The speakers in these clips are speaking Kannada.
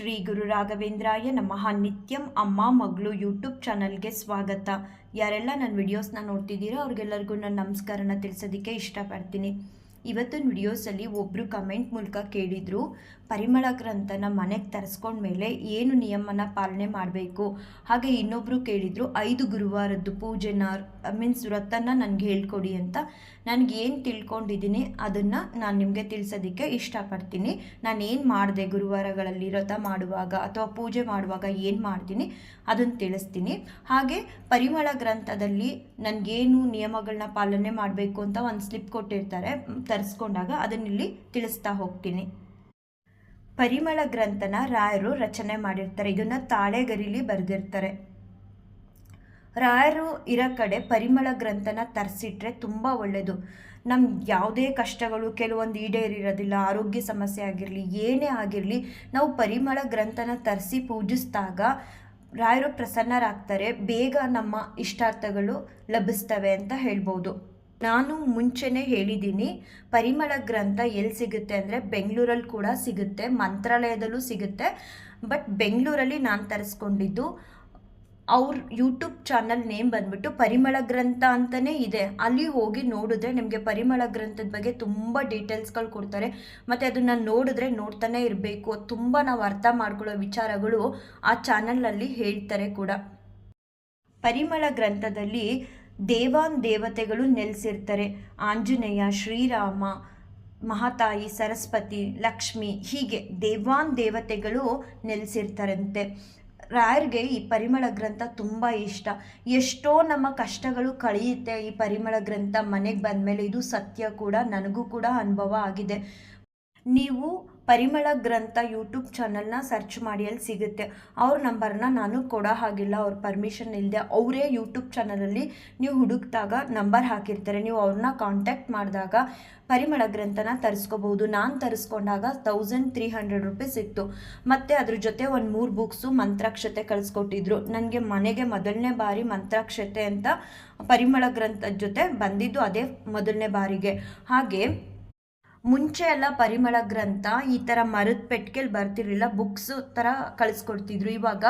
ಶ್ರೀ ಗುರು ರಾಘವೇಂದ್ರಾಯ ನಮಃ. ನಿತ್ಯಂ ಅಮ್ಮ ಮಗಳು ಯೂಟ್ಯೂಬ್ ಚಾನಲ್ಗೆ ಸ್ವಾಗತ. ಯಾರೆಲ್ಲ ನನ್ನ ವಿಡಿಯೋಸ್ನ ನೋಡ್ತಿದ್ದೀರೋ ಅವ್ರಿಗೆಲ್ಲರಿಗೂ ನಾನು ನಮಸ್ಕಾರನ ತಿಳಿಸೋದಕ್ಕೆ ಇಷ್ಟಪಡ್ತೀನಿ. ಇವತ್ತಿನ ವಿಡಿಯೋಸಲ್ಲಿ ಒಬ್ಬರು ಕಮೆಂಟ್ ಮೂಲಕ ಕೇಳಿದರು ಪರಿಮಳ ಗ್ರಂಥನ ಮನೆಗೆ ತರಿಸ್ಕೊಂಡ್ಮೇಲೆ ಏನು ನಿಯಮನ ಪಾಲನೆ ಮಾಡಬೇಕು? ಹಾಗೆ ಇನ್ನೊಬ್ಬರು ಕೇಳಿದರು, ಐದು ಗುರುವಾರದ್ದು ಪೂಜೆನ ಮೀನ್ಸ್ ವ್ರತನ ನನಗೆ ಹೇಳ್ಕೊಡಿ ಅಂತ. ನನಗೆ ಏನು ತಿಳ್ಕೊಂಡಿದ್ದೀನಿ ಅದನ್ನು ನಾನು ನಿಮಗೆ ತಿಳಿಸೋದಕ್ಕೆ ಇಷ್ಟಪಡ್ತೀನಿ. ನಾನು ಏನು ಮಾಡಿದೆ ಗುರುವಾರಗಳಲ್ಲಿ ವ್ರತ ಮಾಡುವಾಗ ಅಥವಾ ಪೂಜೆ ಮಾಡುವಾಗ ಏನು ಮಾಡ್ತೀನಿ ಅದನ್ನು ತಿಳಿಸ್ತೀನಿ. ಹಾಗೆ ಪರಿಮಳ ಗ್ರಂಥದಲ್ಲಿ ನನಗೇನು ನಿಯಮಗಳನ್ನ ಪಾಲನೆ ಮಾಡಬೇಕು ಅಂತ ಒಂದು ಸ್ಲಿಪ್ ಕೊಟ್ಟಿರ್ತಾರೆ, ತರಿಸ್ಕೊಂಡಾಗ ಅದನ್ನಿಲ್ಲಿ ತಿಳಿಸ್ತಾ ಹೋಗ್ತೀನಿ. ಪರಿಮಳ ಗ್ರಂಥನ ರಾಯರು ರಚನೆ ಮಾಡಿರ್ತಾರೆ. ಇದನ್ನು ತಾಳೆಗರಿಲಿ ಬರೆದಿರ್ತಾರೆ. ರಾಯರು ಇರೋ ಕಡೆ ಪರಿಮಳ ಗ್ರಂಥನ ತರಿಸಿಟ್ರೆ ತುಂಬ ಒಳ್ಳೆಯದು ನಮ್ಮ ಯಾವುದೇ ಕಷ್ಟಗಳು, ಕೆಲವೊಂದು ಈಡೇರಿರೋದಿಲ್ಲ, ಆರೋಗ್ಯ ಸಮಸ್ಯೆ ಆಗಿರಲಿ, ಏನೇ ಆಗಿರಲಿ, ನಾವು ಪರಿಮಳ ಗ್ರಂಥನ ತರಿಸಿ ಪೂಜಿಸಿದಾಗ ರಾಯರು ಪ್ರಸನ್ನರಾಗ್ತಾರೆ. ಬೇಗ ನಮ್ಮ ಇಷ್ಟಾರ್ಥಗಳು ಲಭಿಸ್ತವೆ ಅಂತ ಹೇಳ್ಬೋದು. ನಾನು ಮುಂಚೆನೇ ಹೇಳಿದ್ದೀನಿ, ಪರಿಮಳ ಗ್ರಂಥ ಎಲ್ಲಿ ಸಿಗುತ್ತೆ ಅಂದರೆ ಬೆಂಗಳೂರಲ್ಲಿ ಕೂಡ ಸಿಗುತ್ತೆ, ಮಂತ್ರಾಲಯದಲ್ಲೂ ಸಿಗುತ್ತೆ. ಬಟ್ ಬೆಂಗಳೂರಲ್ಲಿ ನಾನು ತರಿಸ್ಕೊಂಡಿದ್ದು, ಅವ್ರ ಯೂಟ್ಯೂಬ್ ಚಾನಲ್ ನೇಮ್ ಬಂದ್ಬಿಟ್ಟು ಪರಿಮಳ ಗ್ರಂಥ ಅಂತಲೇ ಇದೆ. ಅಲ್ಲಿ ಹೋಗಿ ನೋಡಿದ್ರೆ ನಿಮಗೆ ಪರಿಮಳ ಗ್ರಂಥದ ಬಗ್ಗೆ ತುಂಬ ಡೀಟೇಲ್ಸ್ಗಳು ಕೊಡ್ತಾರೆ. ಮತ್ತು ಅದನ್ನು ನೋಡಿದ್ರೆ ನೋಡ್ತಾನೆ ಇರಬೇಕು. ತುಂಬ ನಾವು ಅರ್ಥ ಮಾಡ್ಕೊಳ್ಳೋ ವಿಚಾರಗಳು ಆ ಚಾನಲ್ನಲ್ಲಿ ಹೇಳ್ತಾರೆ ಕೂಡ. ಪರಿಮಳ ಗ್ರಂಥದಲ್ಲಿ ದೇವಾನ್ ದೇವತೆಗಳು ನೆಲೆಸಿರ್ತಾರೆ. ಆಂಜನೇಯ, ಶ್ರೀರಾಮ, ಮಹಾತಾಯಿ, ಸರಸ್ವತಿ, ಲಕ್ಷ್ಮಿ ಹೀಗೆ ದೇವಾನ್ ದೇವತೆಗಳು ನೆಲೆಸಿರ್ತಾರಂತೆ. ರಾಯರ್ಗೆ ಈ ಪರಿಮಳ ಗ್ರಂಥ ತುಂಬ ಇಷ್ಟ. ಎಷ್ಟೋ ನಮ್ಮ ಕಷ್ಟಗಳು ಕಳೆಯುತ್ತೆ ಈ ಪರಿಮಳ ಗ್ರಂಥ ಮನೆಗೆ ಬಂದಮೇಲೆ. ಇದು ಸತ್ಯ ಕೂಡ, ನನಗೂ ಕೂಡ ಅನುಭವ ಆಗಿದೆ. ನೀವು ಪರಿಮಳ ಗ್ರಂಥ ಯೂಟ್ಯೂಬ್ ಚಾನಲ್ನ ಸರ್ಚ್ ಮಾಡಿ ಅಲ್ಲಿ ಸಿಗುತ್ತೆ. ಅವ್ರ ನಂಬರ್ನ ನಾನು ಕೊಡೋ ಹಾಗಿಲ್ಲ, ಅವ್ರ ಪರ್ಮಿಷನ್ ಇಲ್ಲದೆ ಅವರೇ ಯೂಟ್ಯೂಬ್ ಚಾನಲಲ್ಲಿ ನೀವು ಹುಡುಕ್ದಾಗ ನಂಬರ್ ಹಾಕಿರ್ತಾರೆ. ನೀವು ಅವ್ರನ್ನ ಕಾಂಟ್ಯಾಕ್ಟ್ ಮಾಡಿದಾಗ ಪರಿಮಳ ಗ್ರಂಥನ ತರಿಸ್ಕೋಬಹುದು ನಾನು ತರಿಸ್ಕೊಂಡಾಗ ತೌಸಂಡ್ ತ್ರೀ ಹಂಡ್ರೆಡ್ ರುಪೀಸ್ ಇತ್ತು. ಮತ್ತು ಅದ್ರ ಜೊತೆ ಒಂದು ಮೂರು ಬುಕ್ಸು ಮಂತ್ರಾಕ್ಷತೆ ಕಳಿಸ್ಕೊಟ್ಟಿದ್ರು. ನನಗೆ ಮನೆಗೆ ಮೊದಲನೇ ಬಾರಿ ಮಂತ್ರಾಕ್ಷತೆ ಅಂತ ಪರಿಮಳ ಗ್ರಂಥದ ಜೊತೆ ಬಂದಿದ್ದು ಅದೇ ಮೊದಲನೇ ಬಾರಿಗೆ. ಹಾಗೆ ಮುಂಚೆ ಎಲ್ಲ ಪರಿಮಳ ಗ್ರಂಥ, ಈ ಥರ ಮರದ ಪೆಟ್ಟಿಗೆಲಿ ಬರ್ತಿರಲಿಲ್ಲ ಬುಕ್ಸ್ ಥರ ಕಳಿಸ್ಕೊಡ್ತಿದ್ರು. ಇವಾಗ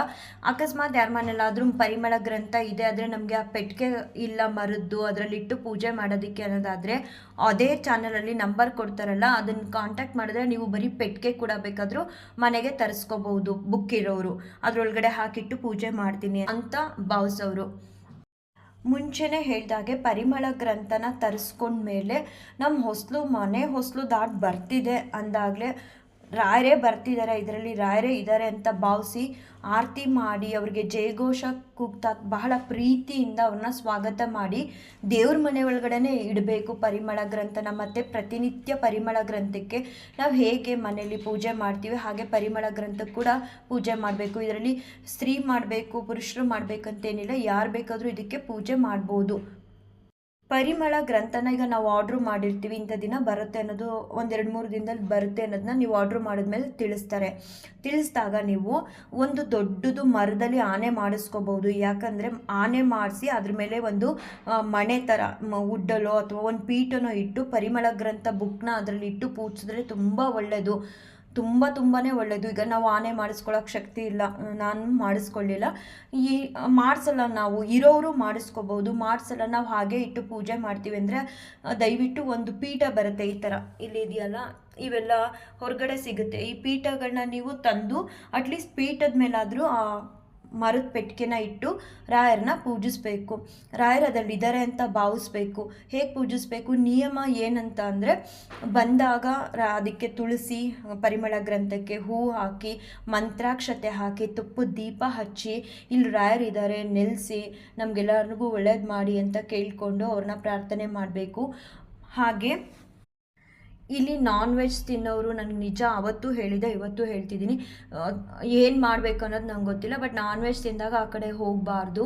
ಅಕಸ್ಮಾತ್ ಯಾರ ಮನೇಲಾದರೂ ಪರಿಮಳ ಗ್ರಂಥ ಇದೆ, ಆದರೆ ನಮಗೆ ಆ ಪೆಟ್ಟಿಗೆ ಇಲ್ಲ ಮರದ್ದು ಅದರಲ್ಲಿಟ್ಟು ಪೂಜೆ ಮಾಡೋದಕ್ಕೆ ಅನ್ನೋದಾದರೆ ಅದೇ ಚಾನಲಲ್ಲಿ ನಂಬರ್ ಕೊಡ್ತಾರಲ್ಲ, ಅದನ್ನು ಕಾಂಟ್ಯಾಕ್ಟ್ ಮಾಡಿದ್ರೆ ನೀವು ಬರೀ ಪೆಟ್ಟಿಗೆ ಕೂಡ ಬೇಕಾದರೂ ಮನೆಗೆ ತರಿಸ್ಕೋಬಹುದು ಬುಕ್ ಇರೋರು. ಅದರೊಳಗಡೆ ಹಾಕಿಟ್ಟು ಪೂಜೆ ಮಾಡ್ತೀನಿ ಅಂತ ಭಾವಿಸೋರು. ಮುಂಚೆನೇ ಹೇಳಿದಾಗೆ ಪರಿಮಳ ಗ್ರಂಥನ ತರಿಸ್ಕೊಂಡ್ಮೇಲೆ ನಮ್ಮ ಹೊಸಲು ಮನೆ ಹೊಸಲು ದಾಟಿ ಬರ್ತಿದೆ ಅಂದಾಗಲೇ ರಾಯರೇ ಬರ್ತಿದ್ದಾರೆ, ಇದರಲ್ಲಿ ರಾಯರೇ ಇದ್ದಾರೆ ಅಂತ ಭಾವಿಸಿ ಆರತಿ ಮಾಡಿ ಅವ್ರಿಗೆ ಜಯಘೋಷ ಕೂಗ್ತಾ ಬಹಳ ಪ್ರೀತಿಯಿಂದ ಅವ್ರನ್ನ ಸ್ವಾಗತ ಮಾಡಿ ದೇವ್ರ ಮನೆ ಒಳಗಡೆ ಇಡಬೇಕು ಪರಿಮಳ ಗ್ರಂಥನ, ಮತ್ತು ಪ್ರತಿನಿತ್ಯ ಪರಿಮಳ ಗ್ರಂಥಕ್ಕೆ ನಾವು ಹೇಗೆ ಮನೆಯಲ್ಲಿ ಪೂಜೆ ಮಾಡ್ತೀವಿ, ಹಾಗೆ ಪರಿಮಳ ಗ್ರಂಥಕ್ಕೆ ಕೂಡ ಪೂಜೆ ಮಾಡಬೇಕು. ಇದರಲ್ಲಿ ಸ್ತ್ರೀ ಮಾಡಬೇಕು, ಪುರುಷರು ಮಾಡಬೇಕಂತೇನಿಲ್ಲ, ಯಾರು ಬೇಕಾದರೂ ಇದಕ್ಕೆ ಪೂಜೆ ಮಾಡ್ಬೋದು. ಪರಿಮಳ ಗ್ರಂಥನ ಈಗ ನಾವು ಆರ್ಡ್ರ್ ಮಾಡಿರ್ತೀವಿ, ಇಂಥ ದಿನ ಬರುತ್ತೆ ಅನ್ನೋದು ಒಂದೆರಡು ಮೂರು ದಿನದಲ್ಲಿ ಬರುತ್ತೆ ಅನ್ನೋದನ್ನ ನೀವು ಆರ್ಡ್ರ್ ಮಾಡಿದ್ಮೇಲೆ ತಿಳಿಸ್ತಾರೆ. ತಿಳಿಸಿದಾಗ ನೀವು ಒಂದು ದೊಡ್ಡದು ಮರದಲ್ಲಿ ಆನೆ ಮಾಡಿಸ್ಕೋಬೋದು. ಯಾಕಂದರೆ ಆನೆ ಮಾಡಿಸಿ ಅದ್ರ ಮೇಲೆ ಒಂದು ಮಣೆ ಥರ ಉಡ್ಡಲೋ ಅಥವಾ ಒಂದು ಪೀಠನೋ ಇಟ್ಟು ಪರಿಮಳ ಗ್ರಂಥ ಬುಕ್ನ ಅದರಲ್ಲಿ ಇಟ್ಟು ಪೂಜಿಸಿದ್ರೆ ತುಂಬ ಒಳ್ಳೆಯದು ತುಂಬ ತುಂಬಾ ಒಳ್ಳೆಯದು ಈಗ ನಾವು ಆನೆ ಮಾಡಿಸ್ಕೊಳ್ಳೋಕೆ ಶಕ್ತಿ ಇಲ್ಲ. ನಾನು ಮಾಡಿಸ್ಕೊಳ್ಳಿಲ್ಲ ಈ ಮಾಡಿಸಲ್ಲ ನಾವು. ಇರೋರು ಮಾಡಿಸ್ಕೋಬೋದು. ಮಾಡಿಸಲ್ಲ ನಾವು ಹಾಗೆ ಇಟ್ಟು ಪೂಜೆ ಮಾಡ್ತೀವಿ ಅಂದರೆ ದಯವಿಟ್ಟು ಒಂದು ಪೀಠ ಬರುತ್ತೆ ಈ ಥರ ಇಲ್ಲಿ ಇದೆಯಲ್ಲ? ಇವೆಲ್ಲ ಹೊರಗಡೆ ಸಿಗುತ್ತೆ. ಈ ಪೀಠಗಳನ್ನ ನೀವು ತಂದು ಅಟ್ಲೀಸ್ಟ್ ಪೀಠದ ಮೇಲಾದರೂ ಮರದ ಪೆಟ್ಟಿಗೆನ ಇಟ್ಟು ರಾಯರನ್ನ ಪೂಜಿಸ್ಬೇಕು. ರಾಯರ್ ಅದ್ರಲ್ಲಿ ಇದ್ದಾರೆ ಅಂತ ಭಾವಿಸ್ಬೇಕು. ಹೇಗೆ ಪೂಜಿಸ್ಬೇಕು? ನಿಯಮ ಏನಂತ ಅಂದರೆ ಬಂದಾಗ ಅದಕ್ಕೆ ತುಳಸಿ, ಪರಿಮಳ ಗ್ರಂಥಕ್ಕೆ ಹೂ ಹಾಕಿ, ಮಂತ್ರಾಕ್ಷತೆ ಹಾಕಿ ತುಪ್ಪದ ದೀಪ ಹಚ್ಚಿ, ಇಲ್ಲಿ ರಾಯರಿದ್ದಾರೆ ನೆಲೆಸಿ ನಮಗೆಲ್ಲರಿಗೂ ಒಳ್ಳೇದು ಮಾಡಿ ಅಂತ ಕೇಳಿಕೊಂಡು ಅವ್ರನ್ನ ಪ್ರಾರ್ಥನೆ ಮಾಡಬೇಕು. ಹಾಗೆ ಇಲ್ಲಿ ನಾನ್ ವೆಜ್ ತಿನ್ನೋರು ನನಗೆ ನಿಜ ಅವತ್ತು ಹೇಳಿದೆ, ಇವತ್ತು ಹೇಳ್ತಿದ್ದೀನಿ ಏನು ಮಾಡಬೇಕು ಅನ್ನೋದು ನಂಗೆ ಗೊತ್ತಿಲ್ಲ ಬಟ್ ನಾನ್ ವೆಜ್ ತಿಂದಾಗ ಆ ಕಡೆ ಹೋಗಬಾರ್ದು.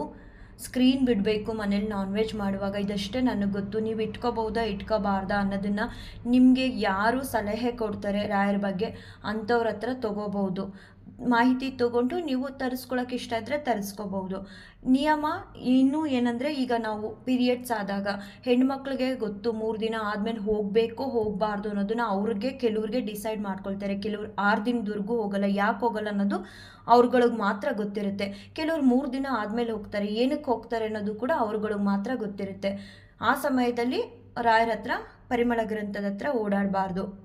ಸ್ಕ್ರೀನ್ ಬಿಡಬೇಕು ಮನೇಲಿ ನಾನ್ ವೆಜ್ ಮಾಡುವಾಗ, ಇದಷ್ಟೇ ನನಗೆ ಗೊತ್ತು. ನೀವು ಇಟ್ಕೋಬಹುದಾ, ಇಟ್ಕೋಬಾರ್ದಾ ಅನ್ನೋದನ್ನು ನಿಮಗೆ ಯಾರು ಸಲಹೆ ಕೊಡ್ತಾರೆ ರಾಯರ ಬಗ್ಗೆ, ಅಂಥವ್ರ ಹತ್ರ ತೊಗೋಬೋದು ಮಾಹಿತಿ ತಗೊಂಡು ನೀವು ತರಿಸ್ಕೊಳಕ್ಕೆ ಇಷ್ಟ ಇದ್ದರೆ ತರಿಸ್ಕೋಬಹುದು. ನಿಯಮ ಇನ್ನೂ ಏನಂದರೆ ಈಗ ನಾವು ಪೀರಿಯಡ್ಸ್ ಆದಾಗ ಹೆಣ್ಮಕ್ಳಿಗೆ ಗೊತ್ತು ಮೂರು ದಿನ ಆದಮೇಲೆ ಹೋಗಬೇಕು ಹೋಗಬಾರ್ದು ಅನ್ನೋದನ್ನ ಅವ್ರಿಗೆ ಕೆಲವ್ರಿಗೆ ಡಿಸೈಡ್ ಮಾಡ್ಕೊಳ್ತಾರೆ. ಕೆಲವ್ರು ಆರು ದಿನದವರೆಗೂ ಹೋಗಲ್ಲ, ಯಾಕೆ ಹೋಗಲ್ಲ ಅನ್ನೋದು ಅವ್ರುಗಳಿಗೆ ಮಾತ್ರ ಗೊತ್ತಿರುತ್ತೆ. ಕೆಲವ್ರು ಮೂರು ದಿನ ಆದಮೇಲೆ ಹೋಗ್ತಾರೆ, ಏನಕ್ಕೆ ಹೋಗ್ತಾರೆ ಅನ್ನೋದು ಕೂಡ ಅವ್ರುಗಳಿಗೆ ಮಾತ್ರ ಗೊತ್ತಿರುತ್ತೆ. ಆ ಸಮಯದಲ್ಲಿ ರಾಯರ ಹತ್ರ, ಪರಿಮಳ ಗ್ರಂಥದ ಹತ್ರ ಓಡಾಡಬಾರ್ದು.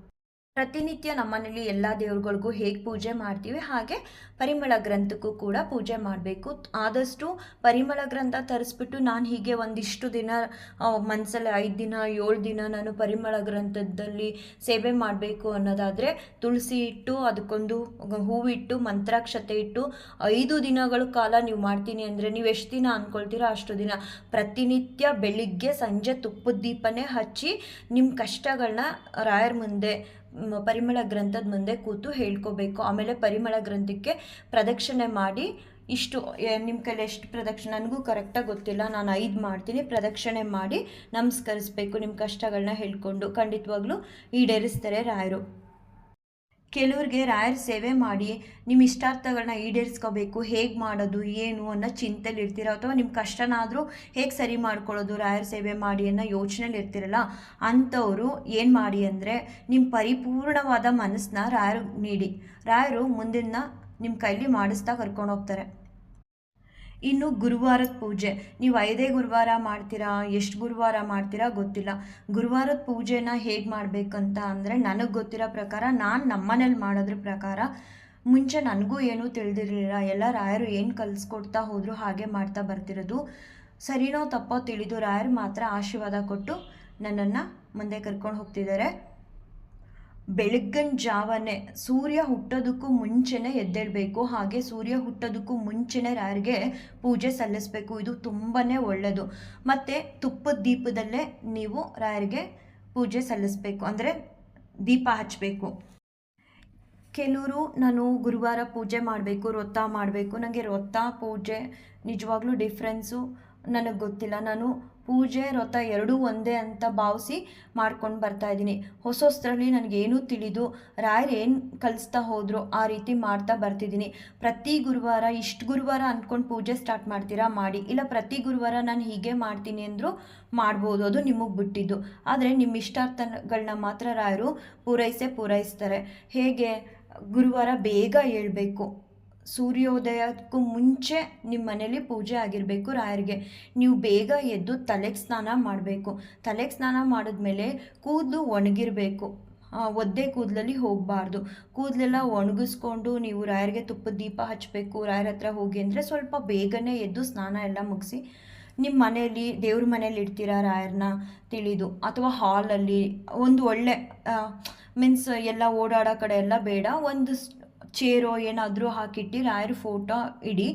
ಪ್ರತಿನಿತ್ಯ ನಮ್ಮನೇಲಿ ಎಲ್ಲ ದೇವ್ರುಗಳಿಗೂ ಹೇಗೆ ಪೂಜೆ ಮಾಡ್ತೀವಿ, ಹಾಗೆ ಪರಿಮಳ ಗ್ರಂಥಕ್ಕೂ ಕೂಡ ಪೂಜೆ ಮಾಡಬೇಕು. ಆದಷ್ಟು ಪರಿಮಳ ಗ್ರಂಥ ತರಿಸ್ಬಿಟ್ಟು ನಾನು ಹೀಗೆ ಒಂದಿಷ್ಟು ದಿನ ಮನಸ್ಸಲ್ಲಿ ಐದು ದಿನ, ಏಳು ದಿನ ನಾನು ಪರಿಮಳ ಗ್ರಂಥದಲ್ಲಿ ಸೇವೆ ಮಾಡಬೇಕು ಅನ್ನೋದಾದರೆ ತುಳಸಿ ಇಟ್ಟು ಅದಕ್ಕೊಂದು ಹೂವಿಟ್ಟು, ಮಂತ್ರಾಕ್ಷತೆ ಇಟ್ಟು ಐದು ದಿನಗಳ ಕಾಲ ನೀವು ಮಾಡ್ತೀನಿ ಅಂದರೆ ನೀವು ಎಷ್ಟು ದಿನ ಅಂದ್ಕೊಳ್ತೀರೋ ಅಷ್ಟು ದಿನ. ಪ್ರತಿನಿತ್ಯ ಬೆಳಿಗ್ಗೆ ಸಂಜೆ ತುಪ್ಪದ ದೀಪನೇ ಹಚ್ಚಿ ನಿಮ್ಮ ಕಷ್ಟಗಳನ್ನ ರಾಯರ ಮುಂದೆ ಪರಿಮಳ ಗ್ರಂಥದ ಮುಂದೆ ಕೂತು ಹೇಳ್ಕೋಬೇಕು. ಆಮೇಲೆ ಪರಿಮಳ ಗ್ರಂಥಕ್ಕೆ ಪ್ರದಕ್ಷಿಣೆ ಮಾಡಿ ಇಷ್ಟು ನಿಮ್ಮ ಕೈಲಿ ಎಷ್ಟು ಪ್ರದಕ್ಷಿಣೆ? ನನಗೂ ಕರೆಕ್ಟಾಗಿ ಗೊತ್ತಿಲ್ಲ. ನಾನು ಐದು ಮಾಡ್ತೀನಿ. ಪ್ರದಕ್ಷಿಣೆ ಮಾಡಿ ನಮಸ್ಕರಿಸ್ಬೇಕು. ನಿಮ್ಮ ಕಷ್ಟಗಳನ್ನ ಹೇಳ್ಕೊಂಡು ಖಂಡಿತವಾಗ್ಲೂ ಈಡೇರಿಸ್ತಾರೆ ರಾಯರು. ಕೆಲವ್ರಿಗೆ ರಾಯರ ಸೇವೆ ಮಾಡಿ ನಿಮ್ಮ ಇಷ್ಟಾರ್ಥಗಳನ್ನ ಈಡೇರಿಸ್ಕೋಬೇಕು, ಹೇಗೆ ಮಾಡೋದು, ಏನು ಅನ್ನೋ ಚಿಂತೆಲಿ ಇರ್ತೀರ ಅಥವಾ ನಿಮ್ಮ ಕಷ್ಟನಾದರೂ ಹೇಗೆ ಸರಿ ಮಾಡ್ಕೊಳ್ಳೋದು ರಾಯರ ಸೇವೆ ಮಾಡಿ ಅನ್ನೋ ಯೋಚನೆಲಿ ಇರ್ತಿರಲ್ಲ, ಅಂಥವರು ಏನು ಮಾಡಿ ಅಂದರೆ ನಿಮ್ಮ ಪರಿಪೂರ್ಣವಾದ ಮನಸ್ಸನ್ನ ರಾಯರು ನೀಡಿ. ರಾಯರು ಮುಂದಿನ ನಿಮ್ಮ ಕೈಲಿ ಮಾಡಿಸ್ತಾ ಕರ್ಕೊಂಡು ಹೋಗ್ತಾರೆ. ಇನ್ನು ಗುರುವಾರದ ಪೂಜೆ. ನೀವು ಐದೇ ಗುರುವಾರ ಮಾಡ್ತೀರಾ, ಎಷ್ಟು ಗುರುವಾರ ಮಾಡ್ತೀರಾ ಗೊತ್ತಿಲ್ಲ. ಗುರುವಾರದ ಪೂಜೆನ ಹೇಗೆ ಮಾಡಬೇಕಂತ ಅಂದರೆ ನನಗೆ ಗೊತ್ತಿರೋ ಪ್ರಕಾರ, ನಾನು ನಮ್ಮನೇಲಿ ಮಾಡೋದ್ರ ಪ್ರಕಾರ, ಮುಂಚೆ ನನಗೂ ಏನೂ ತಿಳಿದಿರಲಿಲ್ಲ. ಎಲ್ಲ ರಾಯರು ಏನು ಕಲಿಸ್ಕೊಡ್ತಾ ಹೋದರೂ ಹಾಗೆ ಮಾಡ್ತಾ ಬರ್ತಿರೋದು. ಸರಿನೋ ತಪ್ಪೋ ತಿಳಿದು ರಾಯರು ಮಾತ್ರ ಆಶೀರ್ವಾದ ಕೊಟ್ಟು ನನ್ನನ್ನು ಮುಂದೆ ಕರ್ಕೊಂಡು ಹೋಗ್ತಿದ್ದಾರೆ. ಬೆಳಗ್ಗಿನ ಜಾವನೆ ಸೂರ್ಯ ಹುಟ್ಟೋದಕ್ಕೂ ಮುಂಚೆನೇ ಎದ್ದೇಳಬೇಕು, ಹಾಗೆ ಸೂರ್ಯ ಹುಟ್ಟೋದಕ್ಕೂ ಮುಂಚೆನೇ ರಾಯರಿಗೆ ಪೂಜೆ ಸಲ್ಲಿಸಬೇಕು. ಇದು ತುಂಬಾ ಒಳ್ಳೆಯದು ಮತ್ತು ತುಪ್ಪದ ದೀಪದಲ್ಲೇ ನೀವು ರಾಯರಿಗೆ ಪೂಜೆ ಸಲ್ಲಿಸಬೇಕು, ಅಂದರೆ ದೀಪ ಹಚ್ಚಬೇಕು ಕೆಲವರು, ನಾನು ಗುರುವಾರ ಪೂಜೆ ಮಾಡಬೇಕು, ರೊತ್ತ ಮಾಡಬೇಕು. ನನಗೆ ರೊತ್ತ, ಪೂಜೆ ನಿಜವಾಗ್ಲೂ ಡಿಫ್ರೆನ್ಸು ನನಗೆ ಗೊತ್ತಿಲ್ಲ. ನಾನು ಪೂಜೆ, ವ್ರತ ಎರಡೂ ಒಂದೇ ಅಂತ ಭಾವಿಸಿ ಮಾಡ್ಕೊಂಡು ಬರ್ತಾ ಇದ್ದೀನಿ. ಹೊಸ ಹೊಸದ್ರಲ್ಲಿ ನನಗೇನೂ ತಿಳಿದು ರಾಯರು ಏನು ಕಲಿಸ್ತಾ ಹೋದ್ರು ಆ ರೀತಿ ಮಾಡ್ತಾ ಬರ್ತಿದ್ದೀನಿ. ಪ್ರತಿ ಗುರುವಾರ, ಇಷ್ಟು ಗುರುವಾರ ಅಂದ್ಕೊಂಡು ಪೂಜೆ ಸ್ಟಾರ್ಟ್ ಮಾಡ್ತೀರಾ? ಮಾಡಿ. ಇಲ್ಲ ಪ್ರತಿ ಗುರುವಾರ ನಾನು ಹೀಗೆ ಮಾಡ್ತೀನಿ ಅಂದರೂ ಮಾಡ್ಬೋದು. ಅದು ನಿಮಗೆ ಬಿಟ್ಟಿದ್ದು. ಆದರೆ ನಿಮ್ಮ ಇಷ್ಟಾರ್ಥಗಳನ್ನ ಮಾತ್ರ ರಾಯರು ಪೂರೈಸೇ ಪೂರೈಸ್ತಾರೆ. ಹೇಗೆ? ಗುರುವಾರ ಬೇಗ ಏಳಬೇಕು ಸೂರ್ಯೋದಯಕ್ಕೂ ಮುಂಚೆ ನಿಮ್ಮ ಮನೇಲಿ ಪೂಜೆ ಆಗಿರಬೇಕು ರಾಯರಿಗೆ. ನೀವು ಬೇಗ ಎದ್ದು ತಲೆಗೆ ಸ್ನಾನ ಮಾಡಬೇಕು. ತಲೆಗೆ ಸ್ನಾನ ಮಾಡಿದ್ಮೇಲೆ ಕೂದಲು ಒಣಗಿರಬೇಕು. ಒದ್ದೆ ಕೂದಲಲ್ಲಿ ಹೋಗಬಾರ್ದು. ಕೂದಲೆಲ್ಲ ಒಣಗಿಸ್ಕೊಂಡು ನೀವು ರಾಯರಿಗೆ ತುಪ್ಪದ ದೀಪ ಹಚ್ಚಬೇಕು ರಾಯರ ಹತ್ರ ಹೋಗಿ ಅಂದರೆ ಸ್ವಲ್ಪ ಬೇಗನೆ ಎದ್ದು ಸ್ನಾನ ಎಲ್ಲ ಮುಗಿಸಿ ನಿಮ್ಮ ಮನೆಯಲ್ಲಿ ದೇವ್ರ ಮನೇಲಿ ಇಡ್ತೀರಾ ರಾಯರನ್ನ ತಿಳಿದು. ಅಥವಾ ಹಾಲಲ್ಲಿ ಒಂದು ಒಳ್ಳೆ ಮೀನ್ಸ್ ಎಲ್ಲ ಓಡಾಡೋ ಕಡೆ ಎಲ್ಲ ಬೇಡ. ಒಂದು ಚೇರೋ ಏನಾದರೂ ಹಾಕಿಟ್ಟು, ರಾಯರ ಫೋಟೋ ಇಡಿ,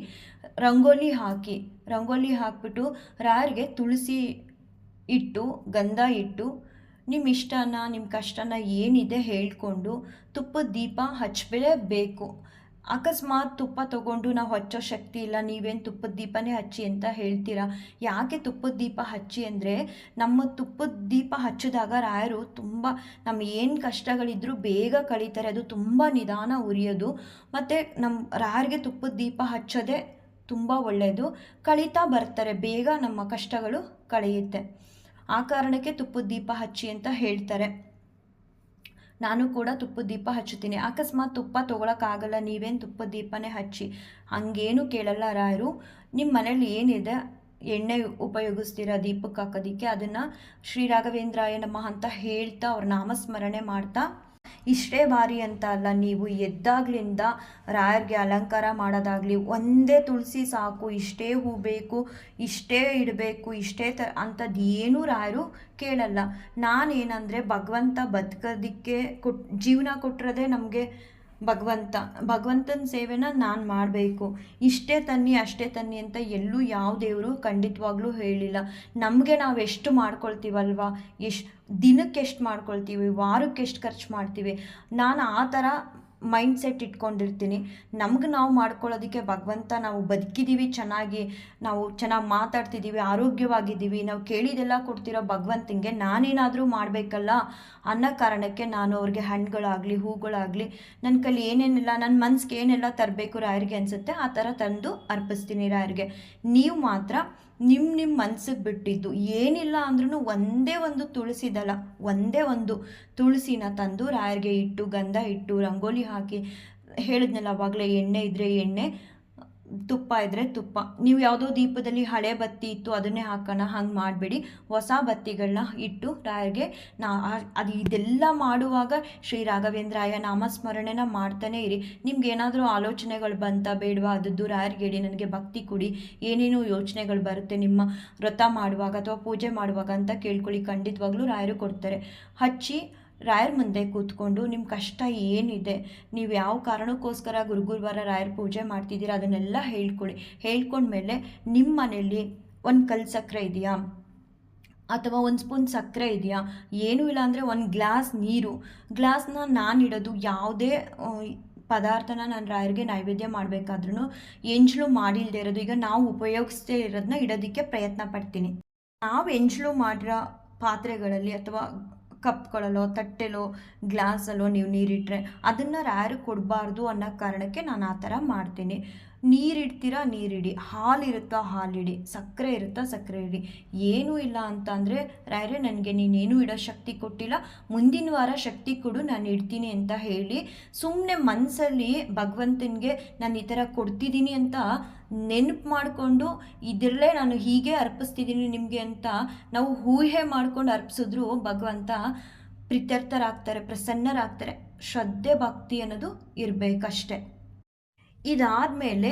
ರಂಗೋಲಿ ಹಾಕಿ, ರಂಗೋಲಿ ಹಾಕ್ಬಿಟ್ಟು ರಾಯರಿಗೆ ತುಳಸಿ ಇಟ್ಟು, ಗಂಧ ಇಟ್ಟು ನಿಮ್ಮ ಇಷ್ಟನ ನಿಮ್ಮ ಕಷ್ಟನ ಏನಿದೆ? ಹೇಳಿಕೊಂಡು ತುಪ್ಪದ ದೀಪ ಹಚ್ಚಲೇಬೇಕು ಅಕಸ್ಮಾತ್ ತುಪ್ಪ ತಗೊಂಡು ನಾವು ಹಚ್ಚೋ ಶಕ್ತಿ ಇಲ್ಲ, ನೀವೇನು ತುಪ್ಪದ ದೀಪನೇ ಹಚ್ಚಿ ಅಂತ ಹೇಳ್ತೀರಾ? ಯಾಕೆ ತುಪ್ಪದ ದೀಪ ಹಚ್ಚಿ ಅಂದರೆ ನಮ್ಮ ತುಪ್ಪದ ದೀಪ ಹಚ್ಚಿದಾಗ ರಾಯರು ತುಂಬ ನಮ್ಮ ಏನು ಕಷ್ಟಗಳಿದ್ರೂ ಬೇಗ ಕಳೀತಾರೆ, ಅದು ತುಂಬ ನಿಧಾನ ಉರಿಯೋದು. ಮತ್ತು ನಮ್ಮ ರಾಯರಿಗೆ ತುಪ್ಪದ ದೀಪ ಹಚ್ಚೋದೇ ತುಂಬ ಒಳ್ಳೆಯದು ಕಳೀತಾ ಬರ್ತಾರೆ, ಬೇಗ ನಮ್ಮ ಕಷ್ಟಗಳು ಕಳೆಯುತ್ತೆ. ಆ ಕಾರಣಕ್ಕೆ ತುಪ್ಪದ ದೀಪ ಹಚ್ಚಿ ಅಂತ ಹೇಳ್ತಾರೆ. ನಾನು ಕೂಡ ತುಪ್ಪದ ದೀಪ ಹಚ್ಚುತ್ತೀನಿ. ಅಕಸ್ಮಾತ್ ತುಪ್ಪ ತೊಗೊಳಕ್ಕಾಗಲ್ಲ, ನೀವೇನು ತುಪ್ಪದ ದೀಪನೇ ಹಚ್ಚಿ? ಹಂಗೇನು ಕೇಳಲ್ಲ ರಾಯರು. ನಿಮ್ಮ ಮನೇಲಿ ಏನಿದೆ? ಎಣ್ಣೆ ಉಪಯೋಗಿಸ್ತೀರಾ ದೀಪಕ್ಕೆ ಹಾಕೋದಕ್ಕೆ? ಅದನ್ನು ಶ್ರೀ ರಾಘವೇಂದ್ರಾಯ ಅಂತ ಹೇಳ್ತಾ ಅವ್ರ ನಾಮಸ್ಮರಣೆ ಮಾಡ್ತಾ ಇಷ್ಟೇ ಬಾರಿ ಅಂತ ಅಲ್ಲ, ನೀವು ಎದ್ದಾಗ್ಲಿಂದ ರಾಯರ್ಗೆ ಅಲಂಕಾರ ಮಾಡೋದಾಗಲಿ, ಒಂದೇ ತುಳಸಿ ಸಾಕು, ಇಷ್ಟೇ ಹೂ ಬೇಕು, ಇಷ್ಟೇ ಇಡಬೇಕು, ಇಷ್ಟೇ ತ, ಅಂಥದ್ದು ಏನೂ ರಾಯರು ಕೇಳಲ್ಲ. ನಾನೇನಂದರೆ ಭಗವಂತ ಬದುಕೋದಕ್ಕೆ ಕೊಟ್, ಜೀವನ ಕೊಟ್ಟಿರೋದೇ ನಮಗೆ ಭಗವಂತ, ಭಗವಂತನ ಸೇವೆನ ನಾನು ಮಾಡಬೇಕು. ಇಷ್ಟೇ ತನ್ನಿ, ಅಷ್ಟೇ ತನ್ನಿ ಅಂತ ಎಲ್ಲೂ ಯಾವ ದೇವರು ಖಂಡಿತವಾಗ್ಲೂ ಹೇಳಿಲ್ಲ. ನಮಗೆ ನಾವು ಎಷ್ಟು ಮಾಡ್ಕೊಳ್ತೀವಲ್ವ? ಎಷ್ಟು ದಿನಕ್ಕೆ ಎಷ್ಟು ಮಾಡ್ಕೊಳ್ತೀವಿ? ವಾರಕ್ಕೆ ಎಷ್ಟು ಖರ್ಚು ಮಾಡ್ತೀವಿ? ನಾನು ಆ ಥರ ಮೈಂಡ್ ಸೆಟ್ ಇಟ್ಕೊಂಡಿರ್ತೀನಿ. ನಮ್ಗೆ ನಾವು ಮಾಡ್ಕೊಳ್ಳೋದಕ್ಕೆ ಭಗವಂತ ನಾವು ಬದುಕಿದ್ದೀವಿ ಚೆನ್ನಾಗಿ ನಾವು ಚೆನ್ನಾಗಿ ಮಾತಾಡ್ತಿದ್ದೀವಿ ಆರೋಗ್ಯವಾಗಿದ್ದೀವಿ ನಾವು ಕೇಳಿದೆಲ್ಲ ಕೊಡ್ತಿರೋ ಭಗವಂತನಿಗೆ ನಾನೇನಾದರೂ ಮಾಡಬೇಕಲ್ಲ ಅನ್ನೋ ಕಾರಣಕ್ಕೆ ನಾನು ಅವ್ರಿಗೆ ಹಣ್ಣುಗಳಾಗಲಿ, ಹೂಗಳಾಗಲಿ ನನ್ನ ಕೈಲಿ ಏನೇನೆಲ್ಲ ನನ್ನ ಮನ್ಸಿಗೆ ಏನೆಲ್ಲ ತರಬೇಕು ರಾಯರಿಗೆ ಅನಿಸುತ್ತೆ, ಆ ಥರ ತಂದು ಅರ್ಪಿಸ್ತೀನಿ ರಾಯರಿಗೆ. ನೀವು ಮಾತ್ರ ನಿಮ್ಮ ನಿಮ್ಮ ಮನ್ಸಿಗೆ ಬಿಟ್ಟಿದ್ದು. ಏನಿಲ್ಲ ಅಂದ್ರೂ ಒಂದೇ ಒಂದು ತುಳಸಿದಲ್ಲ ಒಂದೇ ಒಂದು ತುಳಸಿನ ತಂದು ರಾಯರಿಗೆ ಇಟ್ಟು, ಗಂಧ ಇಟ್ಟು, ರಂಗೋಲಿ ಹಾಕಿ ಹೇಳಿದ್ನಲ್ಲ ಅವಾಗಲೇ ಎಣ್ಣೆ ಇದ್ದರೆ ಎಣ್ಣೆ ತುಪ್ಪ ಇದ್ದರೆ ತುಪ್ಪ. ನೀವು ಯಾವುದೋ ದೀಪದಲ್ಲಿ ಹಳೆ ಬತ್ತಿ ಇತ್ತು, ಅದನ್ನೇ ಹಾಕೋಣ, ಹಂಗೆ ಮಾಡಬೇಡಿ. ಹೊಸ ಬತ್ತಿಗಳನ್ನ ಇಟ್ಟು ರಾಯರಿಗೆ ನಾ ಅದು ಇದೆಲ್ಲ ಮಾಡುವಾಗ ಶ್ರೀ ರಾಘವೇಂದ್ರಾಯ ನಾಮಸ್ಮರಣೆನ ಮಾಡ್ತಾನೆ ಇರಿ. ನಿಮ್ಗೆ ಏನಾದರೂ ಆಲೋಚನೆಗಳು ಬಂತ ಬೇಡವಾ? ಅದದ್ದು ರಾಯರಿಗೆ ನನಗೆ ಭಕ್ತಿ ಕೊಡಿ. ಏನೇನು ಯೋಚನೆಗಳು ಬರುತ್ತೆ ನಿಮ್ಮ ವ್ರತ ಮಾಡುವಾಗ ಅಥವಾ ಪೂಜೆ ಮಾಡುವಾಗ ಅಂತ ಕೇಳ್ಕೊಳ್ಳಿ. ಖಂಡಿತವಾಗ್ಲೂ ರಾಯರು ಕೊಡ್ತಾರೆ. ಹಚ್ಚಿ ರಾಯರ ಮುಂದೆ ಕೂತ್ಕೊಂಡು ನಿಮ್ಮ ಕಷ್ಟ ಏನಿದೆ, ನೀವು ಯಾವ ಕಾರಣಕ್ಕೋಸ್ಕರ ಗುರುಗುರುವಾರ ರಾಯರ ಪೂಜೆ ಮಾಡ್ತಿದ್ದೀರಾ ಅದನ್ನೆಲ್ಲ ಹೇಳ್ಕೊಳ್ಳಿ. ಹೇಳ್ಕೊಂಡ್ಮೇಲೆ ನಿಮ್ಮ ಮನೆಯಲ್ಲಿ ಒಂದು ಕಲ್ ಸಕ್ಕರೆ ಇದೆಯಾ? ಅಥವಾ ಒಂದು ಸ್ಪೂನ್ ಸಕ್ಕರೆ ಇದೆಯಾ? ಏನೂ ಇಲ್ಲ ಅಂದರೆ ಒಂದು ಗ್ಲಾಸ್ ನೀರು. ಗ್ಲಾಸ್ನ ನಾನು ಇಡೋದು ಯಾವುದೇ ಪದಾರ್ಥನ ನಾನು ರಾಯರಿಗೆ ನೈವೇದ್ಯ ಮಾಡಬೇಕಾದ್ರೂ ಎಂಜಲು ಮಾಡಿಲ್ಲದೆ ಇರೋದು. ಈಗ ನಾವು ಉಪಯೋಗಿಸದೇ ಇರೋದನ್ನ ಇಡೋದಕ್ಕೆ ಪ್ರಯತ್ನ ಪಡ್ತೀನಿ. ನಾವು ಎಂಜಲು ಮಾಡಿರೋ ಪಾತ್ರೆಗಳಲ್ಲಿ ಅಥವಾ ಕಪ್ಗಳಲ್ಲೋ ತಟ್ಟೆಲೋ ಗ್ಲಾಸಲ್ಲೋ ನೀವು ನೀರಿಟ್ಟರೆ ಅದನ್ನು ಯಾರು ಕೊಡಬಾರ್ದು ಅನ್ನೋ ಕಾರಣಕ್ಕೆ ನಾನು ಆ ಥರ ಮಾಡ್ತೀನಿ. ನೀರಿಡ್ತೀರಾ? ನೀರಿಡಿ. ಹಾಲಿರುತ್ತಾ? ಹಾಲಿಡಿ. ಸಕ್ಕರೆ ಇರುತ್ತಾ? ಸಕ್ಕರೆ ಇಡಿ. ಏನೂ ಇಲ್ಲ ಅಂತ ಅಂದರೆ ರಾಯರೇ, ನನಗೆ ನೀನೇನು ಇಡೋ ಶಕ್ತಿ ಕೊಟ್ಟಿಲ್ಲ. ಮುಂದಿನ ವಾರ ಶಕ್ತಿ ಕೊಡು, ನಾನು ಇಡ್ತೀನಿ ಅಂತ ಹೇಳಿ ಸುಮ್ಮನೆ ಮನಸ್ಸಲ್ಲಿ ಭಗವಂತನಿಗೆ ನಾನು ಈ ಥರ ಕೊಡ್ತಿದ್ದೀನಿ ಅಂತ ನೆನಪು ಮಾಡಿಕೊಂಡು, ಇದರಲ್ಲೇ ನಾನು ಹೀಗೆ ಅರ್ಪಿಸ್ತಿದ್ದೀನಿ ನಿಮಗೆ ಅಂತ ನಾವು ಊಹೆ ಮಾಡ್ಕೊಂಡು ಅರ್ಪಿಸಿದ್ರು ಭಗವಂತ ಪ್ರೀತ್ಯರ್ಥರಾಗ್ತಾರೆ, ಪ್ರಸನ್ನರಾಗ್ತಾರೆ. ಶ್ರದ್ಧೆ, ಭಕ್ತಿ ಅನ್ನೋದು ಇರಬೇಕಷ್ಟೆ. ಇದಾದಮೇಲೆ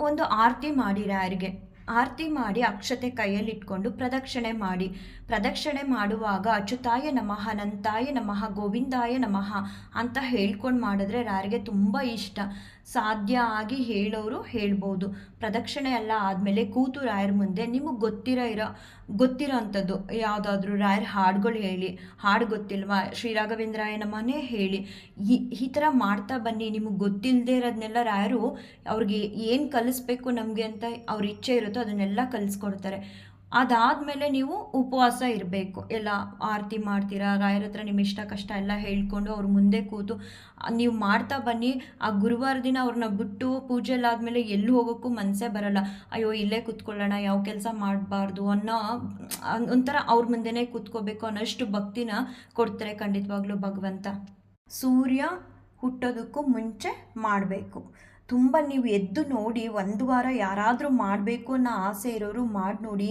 ಒಂದು ಆರತಿ ಮಾಡಿ ರಾಯರಿಗೆ. ಆರತಿ ಮಾಡಿ ಅಕ್ಷತೆ ಕೈಯಲ್ಲಿ ಇಟ್ಕೊಂಡು ಪ್ರದಕ್ಷಿಣೆ ಮಾಡಿ. ಪ್ರದಕ್ಷಿಣೆ ಮಾಡುವಾಗ ಅಚ್ಯುತಾಯ ನಮಃ ನಂತಾಯ ನಮಃ, ಗೋವಿಂದಾಯ ನಮಃ ಅಂತ ಹೇಳ್ಕೊಂಡು ಮಾಡಿದ್ರೆ ರಾಯರಿಗೆ ತುಂಬ ಇಷ್ಟ. ಸಾಧ್ಯ ಆಗಿ ಹೇಳೋರು ಹೇಳ್ಬೋದು. ಪ್ರದಕ್ಷಿಣೆ ಎಲ್ಲ ಆದಮೇಲೆ ಕೂತು ರಾಯರ ಮುಂದೆ ನಿಮಗೆ ಗೊತ್ತಿರೋ ಇರೋ, ಗೊತ್ತಿರೋ ಅಂಥದ್ದು ಯಾವುದಾದ್ರೂ ರಾಯರ ಹಾಡುಗಳು ಹೇಳಿ, ಹಾಡು ಗೊತ್ತಿಲ್ವಾ? ಶ್ರೀ ರಾಘವೇಂದ್ರಾಯ ನಮ್ಮನೇ ಹೇಳಿ. ಈ ಈ ಥರ ಮಾಡ್ತಾ ಬನ್ನಿ. ನಿಮಗೆ ಗೊತ್ತಿಲ್ಲದೆ ಇರೋದನ್ನೆಲ್ಲ ರಾಯರು ಅವ್ರಿಗೆ ಏನು ಕಲಿಸ್ಬೇಕು ನಮಗೆ ಅಂತ ಅವ್ರ ಇಚ್ಛೆ ಇರುತ್ತೋ ಅದನ್ನೆಲ್ಲ ಕಲಿಸ್ಕೊಡ್ತಾರೆ. ಅದಾದಮೇಲೆ ನೀವು ಉಪವಾಸ ಇರಬೇಕು. ಎಲ್ಲ ಆರತಿ ಮಾಡ್ತೀರಾ, ರಾಯರ ಹತ್ರ ನಿಮ್ಮ ಇಷ್ಟ ಕಷ್ಟ ಎಲ್ಲ ಹೇಳ್ಕೊಂಡು ಅವ್ರ ಮುಂದೆ ಕೂತು, ನೀವು ಮಾಡ್ತಾ ಬನ್ನಿ. ಆ ಗುರುವಾರ ದಿನ ಅವ್ರನ್ನ ಬಿಟ್ಟು ಪೂಜೆ ಎಲ್ಲ ಆದಮೇಲೆ ಎಲ್ಲಿ ಹೋಗೋಕ್ಕೂ ಮನಸ್ಸೇ ಬರಲ್ಲ. ಅಯ್ಯೋ, ಇಲ್ಲೇ ಕೂತ್ಕೊಳ್ಳೋಣ, ಯಾವ ಕೆಲಸ ಮಾಡಬಾರ್ದು ಅನ್ನೋ ಅನ್- ಒಂಥರ ಅವ್ರ ಮುಂದೆನೇ ಕೂತ್ಕೋಬೇಕು ಅನ್ನೋಷ್ಟು ಭಕ್ತಿನ ಕೊಡ್ತಾರೆ ಖಂಡಿತವಾಗ್ಲೂ ಭಗವಂತ. ಸೂರ್ಯ ಹುಟ್ಟೋದಕ್ಕೂ ಮುಂಚೆ ಮಾಡಬೇಕು. ತುಂಬ ನೀವು ಎದ್ದು ನೋಡಿ, ಒಂದು ವಾರ ಯಾರಾದರೂ ಮಾಡಬೇಕು ಅನ್ನೋ ಆಸೆ ಇರೋರು ಮಾಡಿ ನೋಡಿ.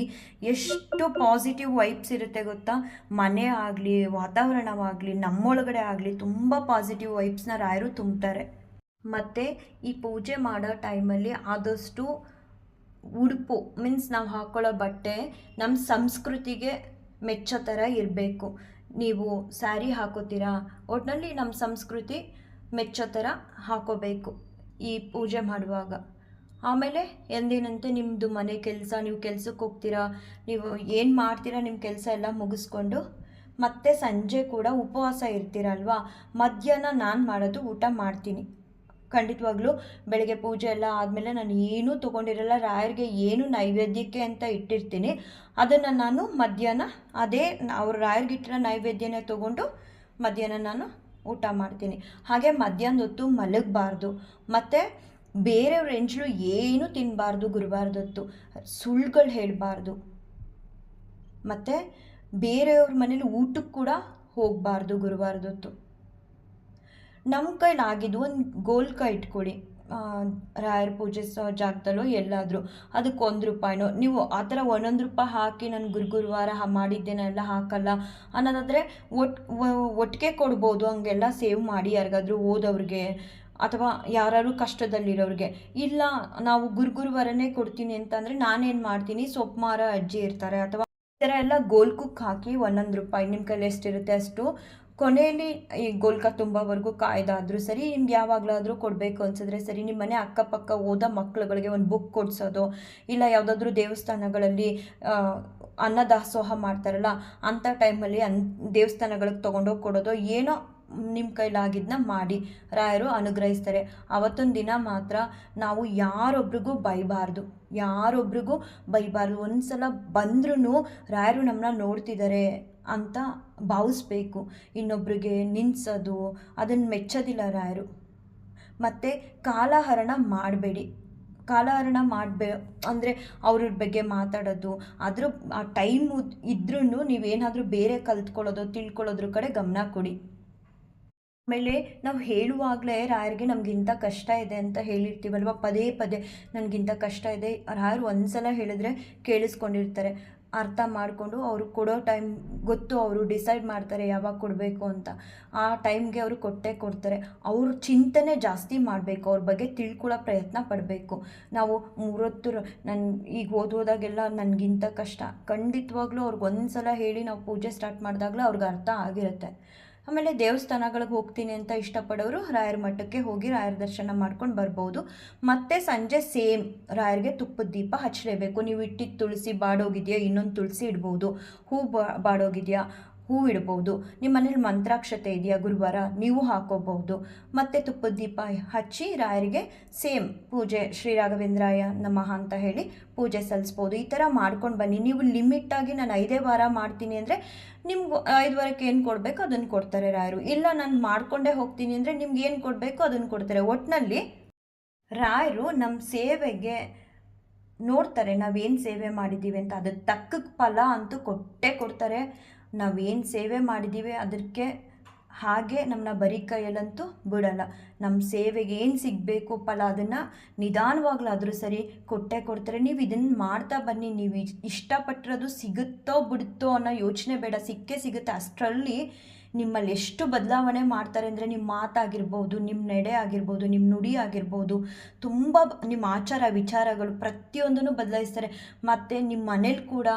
ಎಷ್ಟು ಪಾಸಿಟಿವ್ ವೈಬ್ಸ್ ಇರುತ್ತೆ ಗೊತ್ತಾ? ಮನೆ ಆಗಲಿ, ವಾತಾವರಣವಾಗಲಿ, ನಮ್ಮೊಳಗಡೆ ಆಗಲಿ ತುಂಬ ಪಾಸಿಟಿವ್ ವೈಬ್ಸ್ನ ರಾಯರು ತುಂಬ್ತಾರೆ. ಮತ್ತು ಈ ಪೂಜೆ ಮಾಡೋ ಟೈಮಲ್ಲಿ ಆದಷ್ಟು ಉಡುಪು ಮೀನ್ಸ್ ನಾವು ಹಾಕೊಳ್ಳೋ ಬಟ್ಟೆ ನಮ್ಮ ಸಂಸ್ಕೃತಿಗೆ ಮೆಚ್ಚೋ ಥರ ಇರಬೇಕು. ನೀವು ಸ್ಯಾರಿ ಹಾಕೋತೀರಾ? ಒಟ್ಟಿನಲ್ಲಿ ನಮ್ಮ ಸಂಸ್ಕೃತಿ ಮೆಚ್ಚೋ ಥರ ಹಾಕೋಬೇಕು. ಈ ಪೂಜೆ ಮಾಡುವಾಗ. ಆಮೇಲೆ ಎಂದಿನಂತೆ ನಿಮ್ಮದು ಮನೆ ಕೆಲಸ, ನೀವು ಕೆಲಸಕ್ಕೆ ಹೋಗ್ತೀರಾ, ನೀವು ಏನು ಮಾಡ್ತೀರಾ ನಿಮ್ಮ ಕೆಲಸ ಎಲ್ಲ ಮುಗಿಸ್ಕೊಂಡು ಮತ್ತೆ ಸಂಜೆ ಕೂಡ ಉಪವಾಸ ಇರ್ತೀರಲ್ವಾ? ಮಧ್ಯಾಹ್ನ ನಾನು ಮಾಡೋದು ಊಟ ಮಾಡ್ತೀನಿ. ಖಂಡಿತವಾಗ್ಲೂ ಬೆಳಗ್ಗೆ ಪೂಜೆ ಎಲ್ಲ ಆದಮೇಲೆ ನಾನು ಏನೂ ತೊಗೊಂಡಿರಲ್ಲ, ರಾಯರಿಗೆ ಏನು ನೈವೇದ್ಯಕ್ಕೆ ಅಂತ ಇಟ್ಟಿರ್ತೀನಿ. ಅದನ್ನು ನಾನು ಮಧ್ಯಾಹ್ನ, ಅದೇ ಅವ್ರ ರಾಯರಿಗೆ ಇಟ್ಟಿರೋ ನೈವೇದ್ಯನೇ ತೊಗೊಂಡು ಮಧ್ಯಾಹ್ನ ನಾನು ಊಟ ಮಾಡ್ತೀನಿ. ಹಾಗೆ ಮಧ್ಯಾಹ್ನದ ಹೊತ್ತು ಮಲಗಬಾರ್ದು. ಮತ್ತು ಬೇರೆಯವ್ರ ಹೆಂಚಲು ಏನೂ ತಿನ್ನಬಾರ್ದು ಗುರುವಾರದೊತ್ತು ಸುಳ್ಳುಗಳು ಹೇಳಬಾರ್ದು. ಮತ್ತು ಬೇರೆಯವ್ರ ಮನೇಲಿ ಊಟಕ್ಕೆ ಕೂಡ ಹೋಗಬಾರ್ದು ಗುರುವಾರದೊತ್ತು ನಮ್ಮ ಕೈಲಾಗಿದ್ದು ಒಂದು ಗೋಲ್ಕ ಇಟ್ಕೊಳ್ಳಿ. ರಾಯರ ಪೂಜೆ ಜಾಗದಲ್ಲೋ ಎಲ್ಲಾದರೂ ಅದಕ್ಕೆ ಒಂದು ರೂಪಾಯಿನೋ. ನೀವು ಆ ಥರ ಒಂದೊಂದು ರೂಪಾಯಿ ಹಾಕಿ ನಾನು ಗುರು ಗುರುವಾರ ಹಾ ಮಾಡಿದ್ದೇನೆ ಎಲ್ಲ ಹಾಕಲ್ಲ ಅನ್ನೋದಾದರೆ ಒಟ್ ಒಟ್ಟಿಗೆ ಕೊಡ್ಬೋದು, ಹಂಗೆಲ್ಲ ಸೇವ್ ಮಾಡಿ ಯಾರಿಗಾದ್ರೂ ಓದೋರಿಗೆ ಅಥವಾ ಯಾರು ಕಷ್ಟದಲ್ಲಿರೋರಿಗೆ. ಇಲ್ಲ, ನಾವು ಗುರು ಗುರುವಾರನೇ ಕೊಡ್ತೀನಿ ಅಂತಂದರೆ ನಾನೇನು ಮಾಡ್ತೀನಿ? ಸೊಪ್ಪು ಅಜ್ಜಿ ಇರ್ತಾರೆ ಅಥವಾ ಈ ಥರ ಎಲ್ಲ ಗೋಲ್ಕಕ್ಕೆ ಹಾಕಿ ಒಂದೊಂದು ರೂಪಾಯಿ. ನಿಮ್ಮ ಕೈಲಿ ಎಷ್ಟಿರುತ್ತೆ ಅಷ್ಟು? ಕೊನೆಯಲ್ಲಿ ಈ ಗೋಲ್ಕ ತುಂಬವರೆಗೂ ಕಾಯ್ದಾದರೂ ಸರಿ, ನಿಮ್ಗೆ ಯಾವಾಗಲಾದರೂ ಕೊಡಬೇಕು ಅನ್ಸಿದ್ರೆ ಸರಿ, ನಿಮ್ಮ ಮನೆ ಅಕ್ಕಪಕ್ಕ ಓದೋ ಮಕ್ಳುಗಳಿಗೆ ಒಂದು ಬುಕ್ ಕೊಡಿಸೋದು, ಇಲ್ಲ ಯಾವುದಾದ್ರೂ ದೇವಸ್ಥಾನಗಳಲ್ಲಿ ಅನ್ನದಾಸೋಹ ಮಾಡ್ತಾರಲ್ಲ ಅಂಥ ಟೈಮಲ್ಲಿ ಅನ್, ದೇವಸ್ಥಾನಗಳಿಗೆ ತೊಗೊಂಡೋಗಿ ಕೊಡೋದು, ಏನೋ ನಿಮ್ಮ ಕೈಲಾಗಿದ್ದನ್ನ ಮಾಡಿ ರಾಯರು ಅನುಗ್ರಹಿಸ್ತಾರೆ. ಅವತ್ತೊಂದು ದಿನ ಮಾತ್ರ ನಾವು ಯಾರೊಬ್ರಿಗೂ ಬೈಬಾರ್ದು ಯಾರೊಬ್ರಿಗೂ ಬೈಬಾರ್ದು. ಒಂದ್ಸಲ ಬಂದ್ರೂ ರಾಯರು ನಮ್ಮನ್ನ ನೋಡ್ತಿದ್ದಾರೆ ಅಂತ ಭಾವಿಸ್ಬೇಕು. ಇನ್ನೊಬ್ರಿಗೆ ನಿನ್ಸೋದು ಅದನ್ನು ಮೆಚ್ಚೋದಿಲ್ಲ ರಾಯರು. ಮತ್ತು ಕಾಲಹರಣ ಮಾಡಬೇಡಿ. ಕಾಲಹರಣ ಮಾಡಬೇ, ಅಂದರೆ ಅವ್ರ ಬಗ್ಗೆ ಮಾತಾಡೋದು ಅದ್ರ ಆ ಟೈಮು ಇದ್ರೂ ನೀವೇನಾದರೂ ಬೇರೆ ಕಲ್ತ್ಕೊಳ್ಳೋದು, ತಿಳ್ಕೊಳ್ಳೋದ್ರ ಕಡೆ ಗಮನ ಕೊಡಿ. ಆಮೇಲೆ ನಾವು ಹೇಳುವಾಗಲೇ ರಾಯರಿಗೆ ನಮಗಿಂತ ಕಷ್ಟ ಇದೆ ಅಂತ ಹೇಳಿರ್ತೀವಲ್ವ? ಪದೇ ಪದೇ ನನಗಿಂತ ಕಷ್ಟ ಇದೆ. ರಾಯರು ಒಂದು ಸಲ ಹೇಳಿದ್ರೆ ಕೇಳಿಸ್ಕೊಂಡಿರ್ತಾರೆ. ಅರ್ಥ ಮಾಡಿಕೊಂಡು ಅವರು ಕೊಡೋ ಟೈಮ್ ಗೊತ್ತು ಅವರು ಡಿಸೈಡ್ ಮಾಡ್ತಾರೆ ಯಾವಾಗ ಕೊಡಬೇಕು ಅಂತ. ಆ ಟೈಮ್ಗೆ ಅವರು ಕೊಟ್ಟೇ ಕೊಡ್ತಾರೆ. ಅವ್ರ ಚಿಂತನೆ ಜಾಸ್ತಿ ಮಾಡಬೇಕು. ಅವ್ರ ಬಗ್ಗೆ ತಿಳ್ಕೊಳ್ಳೋ ಪ್ರಯತ್ನ ಪಡಬೇಕು. ನಾವು ಮೂರೊತ್ತು ನನ್ನ ಈಗ ಓದೋದಾಗೆಲ್ಲ ನನಗಿಂತ ಕಷ್ಟ. ಖಂಡಿತವಾಗ್ಲೂ ಅವ್ರಿಗೆ ಒಂದು ಸಲ ಹೇಳಿ ನಾವು ಪೂಜೆ ಸ್ಟಾರ್ಟ್ ಮಾಡಿದಾಗಲೂ ಅವ್ರಿಗೆ ಅರ್ಥ ಆಗಿರುತ್ತೆ. ಆಮೇಲೆ ದೇವಸ್ಥಾನಗಳಿಗೆ ಹೋಗ್ತೀನಿ ಅಂತ ಇಷ್ಟಪಡೋರು ರಾಯರ ಮಠಕ್ಕೆ ಹೋಗಿ ರಾಯರ ದರ್ಶನ ಮಾಡ್ಕೊಂಡು ಬರ್ಬೋದು. ಮತ್ತೆ ಸಂಜೆ ಸೇಮ್ ರಾಯರಿಗೆ ತುಪ್ಪದ ದೀಪ ಹಚ್ಚಲೇಬೇಕು ನೀವು ಇಟ್ಟಿದ್ದು ತುಳಸಿ ಬಾಡೋಗಿದೆಯಾ, ಇನ್ನೊಂದು ತುಳಸಿ ಇಡ್ಬೋದು. ಹೂ ಬಾಡೋಗಿದೆಯಾ ಹೂ ಇಡ್ಬೋದು ನಿಮ್ಮ ಮನೇಲಿ ಮಂತ್ರಾಕ್ಷತೆ ಇದೆಯಾ ಗುರುವಾರ? ನೀವು ಹಾಕೋಬಹುದು. ಮತ್ತೆ ತುಪ್ಪದ ದೀಪ ಹಚ್ಚಿ ರಾಯರಿಗೆ ಸೇಮ್ ಪೂಜೆ ಶ್ರೀ ರಾಘವೇಂದ್ರಾಯ ನಮಃ ಅಂತ ಹೇಳಿ ಪೂಜೆ ಸಲ್ಲಿಸ್ಬೋದು. ಈ ಥರ ಮಾಡ್ಕೊಂಡು ಬನ್ನಿ. ನೀವು ಲಿಮಿಟ್ಟಾಗಿ ನಾನು ಐದೇ ವಾರ ಮಾಡ್ತೀನಿ ಅಂದರೆ ನಿಮ್ಗೆ ಐದು ವಾರಕ್ಕೆ ಏನು ಕೊಡಬೇಕು ಅದನ್ನು ಕೊಡ್ತಾರೆ ರಾಯರು. ಇಲ್ಲ ನಾನು ಮಾಡ್ಕೊಂಡೇ ಹೋಗ್ತೀನಿ ಅಂದರೆ ನಿಮ್ಗೆ ಏನು ಕೊಡಬೇಕು ಅದನ್ನು ಕೊಡ್ತಾರೆ. ಒಟ್ಟಿನಲ್ಲಿ ರಾಯರು ನಮ್ಮ ಸೇವೆಗೆ ನೋಡ್ತಾರೆ ನಾವೇನು ಸೇವೆ ಮಾಡಿದ್ದೀವಿ ಅಂತ. ಅದಕ್ಕೆ ತಕ್ಕ ಫಲ ಅಂತೂ ಕೊಟ್ಟೇ ಕೊಡ್ತಾರೆ. ನಾವೇನು ಸೇವೆ ಮಾಡಿದ್ದೀವಿ ಅದಕ್ಕೆ ಹಾಗೆ ನಮ್ಮನ್ನ ಬರೀ ಕೈಯಲ್ಲಂತೂ ಬಿಡಲ್ಲ. ನಮ್ಮ ಸೇವೆಗೆ ಏನು ಸಿಗಬೇಕು ಫಲ ಅದನ್ನು ನಿಧಾನವಾಗ್ಲಾದರೂ ಸರಿ ಕೊಟ್ಟೆ ಕೊಡ್ತಾರೆ. ನೀವು ಇದನ್ನು ಮಾಡ್ತಾ ಬನ್ನಿ. ನೀವು ಇಷ್ಟಪಟ್ಟಿರೋದು ಸಿಗುತ್ತೋ ಬಿಡುತ್ತೋ ಅನ್ನೋ ಯೋಚನೆ ಬೇಡ. ಸಿಕ್ಕೇ ಸಿಗುತ್ತೆ. ಅಷ್ಟರಲ್ಲಿ ನಿಮ್ಮಲ್ಲಿ ಎಷ್ಟು ಬದಲಾವಣೆ ಮಾಡ್ತಾರೆ ಅಂದರೆ ನಿಮ್ಮ ಮಾತಾಗಿರ್ಬೋದು, ನಿಮ್ಮ ನಡೆ ಆಗಿರ್ಬೋದು, ನಿಮ್ಮ ನುಡಿ ಆಗಿರ್ಬೋದು, ತುಂಬ ನಿಮ್ಮ ಆಚಾರ ವಿಚಾರಗಳು ಪ್ರತಿಯೊಂದನ್ನು ಬದಲಾಯಿಸ್ತಾರೆ. ಮತ್ತು ನಿಮ್ಮ ಮನೇಲಿ ಕೂಡ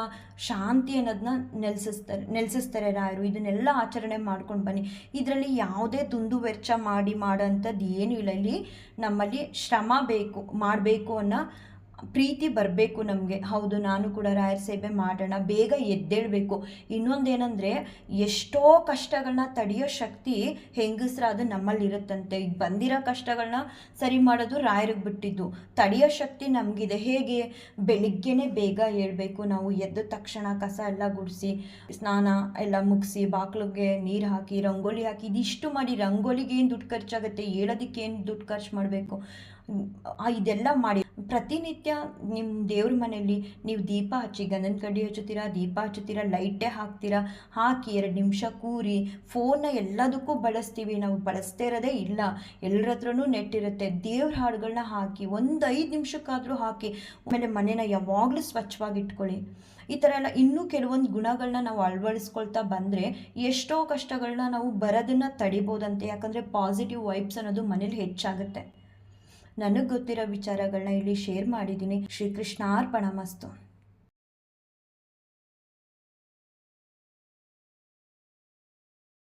ಶಾಂತಿ ಅನ್ನೋದನ್ನ ನೆಲೆಸಿಸ್ತಾರೆ ನೆಲೆಸಿಸ್ತಾರೆ ರಾಯರು. ಇದನ್ನೆಲ್ಲ ಆಚರಣೆ ಮಾಡ್ಕೊಂಡು ಬನ್ನಿ. ಇದರಲ್ಲಿ ಯಾವುದೇ ದುಂದು ವೆಚ್ಚ ಮಾಡಿ ಮಾಡೋಂಥದ್ದು ಏನೂ ಇಲ್ಲ. ಇಲ್ಲಿ ನಮ್ಮಲ್ಲಿ ಶ್ರಮ ಬೇಕು, ಮಾಡಬೇಕು ಅನ್ನೋ ಪ್ರೀತಿ ಬರಬೇಕು ನಮಗೆ. ಹೌದು, ನಾನು ಕೂಡ ರಾಯರ ಸೇವೆ ಮಾಡೋಣ, ಬೇಗ ಎದ್ದೇಳಬೇಕು. ಇನ್ನೊಂದೇನೆಂದರೆ, ಎಷ್ಟೋ ಕಷ್ಟಗಳನ್ನ ತಡೆಯೋ ಶಕ್ತಿ ಹೆಂಗಸ್ರಾದ ನಮ್ಮಲ್ಲಿ ಇರುತ್ತಂತೆ ಈಗ ಬಂದಿರೋ ಕಷ್ಟಗಳನ್ನ ಸರಿ ಮಾಡೋದು ರಾಯರಿಗೆ ಬಿಟ್ಟಿದ್ದು. ತಡೆಯೋ ಶಕ್ತಿ ನಮಗಿದೆ. ಹೇಗೆ? ಬೆಳಿಗ್ಗೆನೇ ಬೇಗ ಹೇಳ್ಬೇಕು ನಾವು ಎದ್ದ ತಕ್ಷಣ ಕಸ ಎಲ್ಲ ಗುಡಿಸಿ, ಸ್ನಾನ ಎಲ್ಲ ಮುಗಿಸಿ ಬಾಗಿಲಿಗೆ ನೀರು ಹಾಕಿ, ರಂಗೋಲಿ ಹಾಕಿ, ಇದಿಷ್ಟು ಮಾಡಿ ರಂಗೋಲಿಗೆ ಏನು ದುಡ್ಡು ಖರ್ಚಾಗುತ್ತೆ? ಹೇಳೋದಕ್ಕೆ ಏನು ದುಡ್ಡು ಖರ್ಚು ಮಾಡಬೇಕು? ಇದೆಲ್ಲ ಮಾಡಿ ಪ್ರತಿನಿತ್ಯ ನಿಮ್ಮ ದೇವ್ರ ಮನೆಯಲ್ಲಿ ನೀವು ದೀಪ ಹಚ್ಚಿ ಗಂಧನ ಕಡ್ಡಿ ಹಚ್ಚುತ್ತೀರಾ, ದೀಪ ಹಚ್ಚುತ್ತೀರಾ, ಲೈಟೇ ಹಾಕ್ತೀರಾ, ಹಾಕಿ ಎರಡು ನಿಮಿಷ ಕೂರಿ ಫೋನ್ನ ಎಲ್ಲದಕ್ಕೂ ಬಳಸ್ತೀವಿ. ನಾವು ಬಳಸ್ತೇ ಇರೋದೇ ಇಲ್ಲ. ಎಲ್ಲರ ಹತ್ರನೂ ನೆಟ್ಟಿರುತ್ತೆ ದೇವ್ರ ಹಾಡುಗಳನ್ನ ಹಾಕಿ ಒಂದು ಐದು ನಿಮಿಷಕ್ಕಾದರೂ ಹಾಕಿ ಆಮೇಲೆ ಮನೇನ ಯಾವಾಗಲೂ ಸ್ವಚ್ಛವಾಗಿಟ್ಕೊಳ್ಳಿ. ಈ ಥರ ಎಲ್ಲ ಇನ್ನೂ ಕೆಲವೊಂದು ಗುಣಗಳನ್ನ ನಾವು ಅಳವಡಿಸ್ಕೊಳ್ತಾ ಬಂದರೆ ಎಷ್ಟೋ ಕಷ್ಟಗಳನ್ನ ನಾವು ಬರೋದನ್ನು ತಡಿಬೋದಂತೆ. ಯಾಕಂದರೆ ಪಾಸಿಟಿವ್ ವೈಬ್ಸ್ ಅನ್ನೋದು ಮನೇಲಿ ಹೆಚ್ಚಾಗುತ್ತೆ. ನನಗೆ ಗೊತ್ತಿರೋ ವಿಚಾರಗಳನ್ನ ಇಲ್ಲಿ ಶೇರ್ ಮಾಡಿದ್ದೀನಿ. ಶ್ರೀಕೃಷ್ಣಾರ್ಪಣ ಮಸ್ತು.